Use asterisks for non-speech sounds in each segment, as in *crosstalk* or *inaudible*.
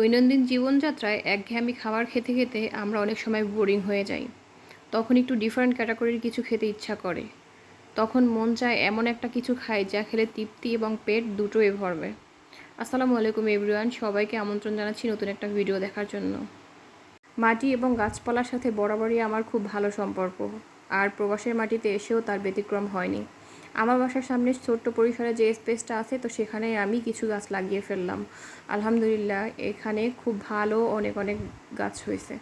দৈনন্দিন জীবনযাত্রায় একঘেয়েমি খাবার খেতে খেতে আমরা অনেক সময় বোরিং হয়ে যাই। তখন একটু ডিফারেন্ট ক্যাটাগরির কিছু খেতে ইচ্ছা করে। তখন মন চায় এমন একটা কিছু খাই যা খেলে তৃপ্তি এবং পেট দুটোই ভরবে। আসসালামু আলাইকুম এভরিওয়ান সবাইকে আমন্ত্রণ জানাচ্ছি নতুন একটা ভিডিও দেখার জন্য। মাটি এবং গাছপালার সাথে বরাবরই আমার খুব ভালো সম্পর্ক। আর প্রবাসের মাটিতে এসেও তার ব্যতিক্রম হয়নি। আমার বাসার সামনে ছোট্ট পরিসরে যে স্পেসটা আছে, তো সেখানে আমি কিছু গাছ লাগিয়ে ফেললাম। আলহামদুলিল্লাহ, এখানে খুব ভালো অনেক অনেক গাছ হয়েছে।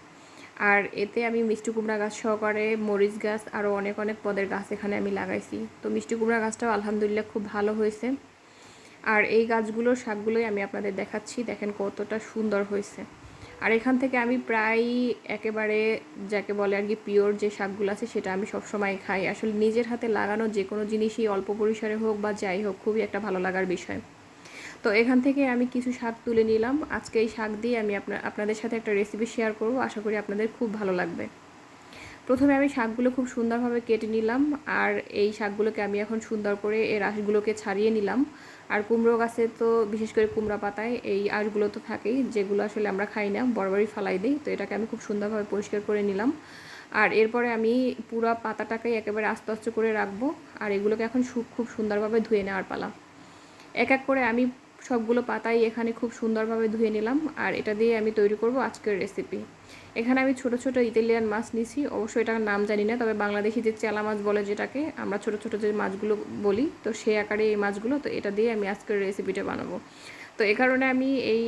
আর এতে আমি মিষ্টি কুমড়া গাছ সহকারে, মরিচ গাছ, আরও অনেক অনেক পদের গাছ এখানে আমি লাগাইছি। তো মিষ্টি কুমড়া গাছটাও আলহামদুলিল্লাহ খুব ভালো হয়েছে। আর এই গাছগুলোর শাকগুলোই আমি আপনাদের দেখাচ্ছি। দেখেন কতটা সুন্দর হয়েছে। আর এখান থেকে আমি প্রায় একেবারে যাকে বলে আর কি পিওর যে শাকগুলো আছে সেটা আমি সবসময় খাই। আসলে নিজের হাতে লাগানো যে কোনো জিনিসই অল্প পরিসরে হোক বা যাই হোক খুবই একটা ভালো লাগার বিষয়। তো এখান থেকে আমি কিছু শাক তুলে নিলাম। আজকে এই শাক দিয়ে আমি আপনার, আপনাদের সাথে একটা রেসিপি শেয়ার করব। আশা করি আপনাদের খুব ভালো লাগবে। প্রথমে আমি শাকগুলো খুব সুন্দরভাবে কেটে নিলাম, আর এই শাকগুলোকে আমি এখন সুন্দর করে এর আঁশগুলোকে ছাড়িয়ে নিলাম। আর কুমড়ো গাছে তো বিশেষ করে কুমড়া পাতায় এই আঁশগুলো তো থাকেই, যেগুলো আসলে আমরা খাই না, বরাবরই ফালাই দিই, তো এটাকে আমি খুব সুন্দরভাবে পরিষ্কার করে নিলাম। আর এরপরে আমি পুরো পাতাটাকে একেবারে আস্তে আস্তে করে রাখব, আর এগুলোকে এখন খুব সুন্দরভাবে ধুয়ে নেওয়ার পালা। এক এক করে আমি সবগুলো পাতাই এখানে খুব সুন্দরভাবে ধুয়ে নিলাম আর এটা দিয়ে আমি তৈরি করব আজকের রেসিপি এখানে আমি ছোট ছোট ইতালিয়ান মাছ নিছি, অবশ্যই এটার নাম জানি না, তবে বাংলাদেশি যে চেলা মাছ বলে যেটাকে, আমরা ছোট ছোট যে মাছগুলো বলি, তো সে আকারে এই মাছগুলো, তো এটা দিয়ে আমি আজকের রেসিপিটা বানাবো। তো এ কারণে আমি এই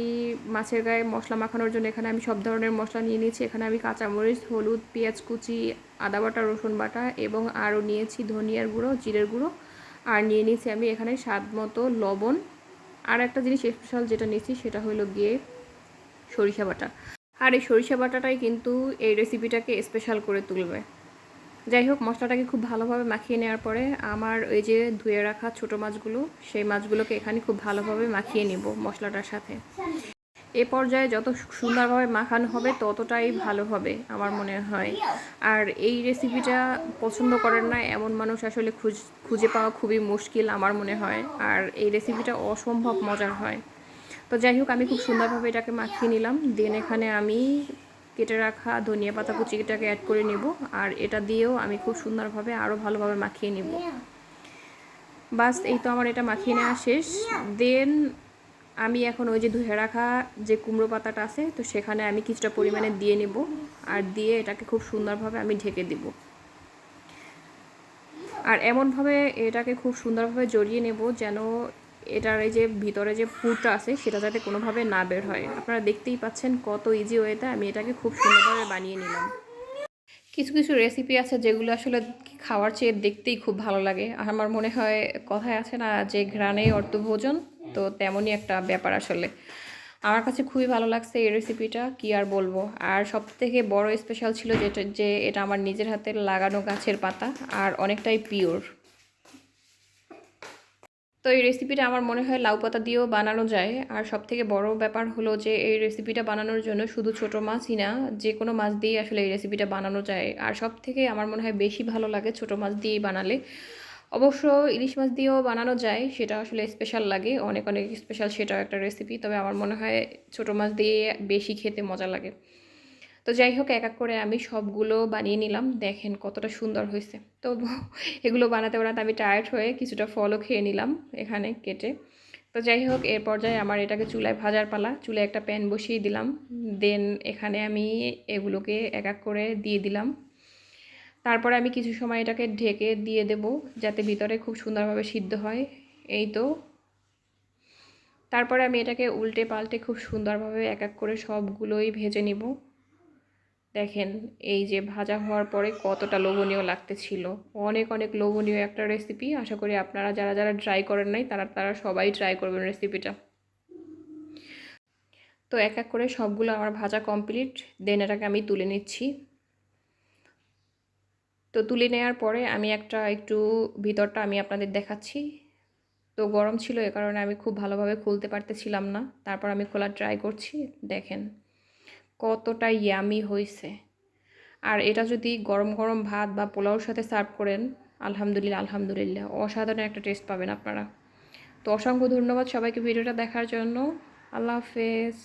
মাছের গায়ে মশলা মাখানোর জন্য এখানে আমি সব ধরনের মশলা নিয়ে নিয়েছি। এখানে আমি কাঁচামরিচ, হলুদ, পেঁয়াজ কুচি, আদা বাটা, রসুন বাটা এবং আরও নিয়েছি ধনিয়ার গুঁড়ো, জিরের গুঁড়ো। আর নিয়ে নিয়েছি আমি এখানে স্বাদ মতো লবণ আর একটা জিনিস স্পেশাল যেটা নিয়েছি সেটা হলো গিয়ে সরিষা বাটা। আর এই সরিষা বাটাটাই কিন্তু এই রেসিপিটাকে স্পেশাল করে তুলবে। যাই হোক, মশলাটাকে খুব ভালোভাবে মাখিয়ে নেওয়ার পরে আমার ওই যে ধুয়ে রাখা ছোট মাছগুলো, সেই মাছগুলোকে এখানে খুব ভালোভাবে মাখিয়ে নিব মশলাটার সাথে। এ পর্যায়ে যত সুন্দরভাবে মাখানো হবে, ততটাই ভালো হবে আমার মনে হয়। আর এই রেসিপিটা পছন্দ করেন না, এমন মানুষ আসলে খুঁজে পাওয়া খুবই মুশকিল আমার মনে হয়। আর এই রেসিপিটা অসম্ভব মজার হয়। তো যাই হোক, আমি খুব সুন্দরভাবে এটাকে মাখিয়ে নিলাম। দেন এখানে আমি কেটে রাখা ধনিয়া পাতা কুচিটাকে অ্যাড করে নেব। আর এটা দিয়েও আমি খুব সুন্দরভাবে আরও ভালোভাবে মাখিয়ে নিব। বাস, এই তো আমার এটা মাখিয়ে নেওয়া শেষ। দেন আমি এখন ওই যে ধুয়ে রাখা যে কুমড়ো পাতাটা আছে, তো সেখানে আমি কিছুটা পরিমাণে দিয়ে নেব আর দিয়ে এটাকে খুব সুন্দরভাবে আমি ঢেকে দেব। আর এমনভাবে এটাকে খুব সুন্দরভাবে জড়িয়ে নেব যেন এটার এই যে ভিতরে যে পুরটা আছে সেটা যাতে কোনোভাবে না বের হয়। আপনারা দেখতেই পাচ্ছেন কত ইজি ওয়েতে আমি এটাকে খুব সুন্দরভাবে বানিয়ে নিলাম। কিছু কিছু রেসিপি আছে যেগুলো আসলে খাওয়ার চেয়ে দেখতেই খুব ভালো লাগে। আর আমার মনে হয় কথায় আছে না যে ঘ্রাণে অর্থভোজন। তো তেমনই একটা ব্যাপার আসলে। আমার কাছে খুবই ভালো লাগছে এই রেসিপিটা কি আর বলব? আর সব থেকে বড় স্পেশাল ছিল যেটা, যে এটা আমার নিজের হাতে লাগানো গাছের পাতা, আর অনেকটাই পিওর তো এই রেসিপিটা আমার মনে হয় লাউ পাতা দিয়েও বানানো যায়। আর সব থেকে বড় ব্যাপার হলো যে এই রেসিপিটা বানানোর জন্য শুধু ছোট মাছই না, যে কোনো মাছ দিয়ে আসলে এই রেসিপিটা বানানো যায়। আর সব থেকে আমার মনে হয় বেশি ভালো লাগে ছোট মাছ দিয়েই বানালে। অবশ্য ইলিশ মাছ দিয়েও বানানো যায়, সেটা আসলে স্পেশাল লাগে। অনেক অনেক স্পেশাল সেটাও একটা রেসিপি তবে আমার মনে হয় ছোট মাছ দিয়ে বেশি খেতে মজা লাগে। তো যাই হোক, এক এক করে আমি সবগুলো বানিয়ে নিলাম। দেখেন কতটা সুন্দর হয়েছে। তো *laughs* এগুলো বানাতে বানাতে আমি টায়ার্ড হয়ে কিছুটা ফলও খেয়ে নিলাম এখানে কেটে। তো যাই হোক, এর পর্যায়ে আমার এটাকে চুলায় ভাজার পালা। চুলায় একটা প্যান বসিয়ে দিলাম। দেন এখানে আমি এগুলোকে এক এক করে দিয়ে দিলাম। তারপরে আমি কিছু সময় এটাকে ঢেকে দিয়ে দেব যাতে ভিতরে খুব সুন্দরভাবে সিদ্ধ হয়। এই তো। তারপরে আমি এটাকে উল্টে পাল্টে খুব সুন্দরভাবে এক এক করে সবগুলোই ভেজে নিব। দেখেন, এই যে ভাজা হওয়ার পরে কতটা লোভনীয় লাগতেছিল। অনেক অনেক লোভনীয় একটা রেসিপি আশা করি আপনারা যারা যারা ট্রাই করেন নাই, তারা তারা সবাই ট্রাই করবেন রেসিপিটা তো এক এক করে সবগুলো আমার ভাজা কমপ্লিট দেন এটাকে আমি তুলে নিচ্ছি। তো তুলে নেওয়ার পরে আমি একটা একটু ভিতরটা আমি আপনাদের দেখাচ্ছি। তো গরম ছিল এ কারণে আমি খুব ভালোভাবে খুলতে পারতেছিলাম না। তারপর আমি খোলা ট্রাই করছি, দেখেন কতটা ইয়ামি হয়েছে আর এটা যদি গরম গরম ভাত বা পোলাওর সাথে সার্ভ করেন, আলহামদুলিল্লাহ আলহামদুলিল্লাহ, অসাধারণ একটা টেস্ট পাবেন আপনারা। তো অসংখ্য ধন্যবাদ সবাইকে ভিডিওটা দেখার জন্য। আল্লাহ হাফেজ।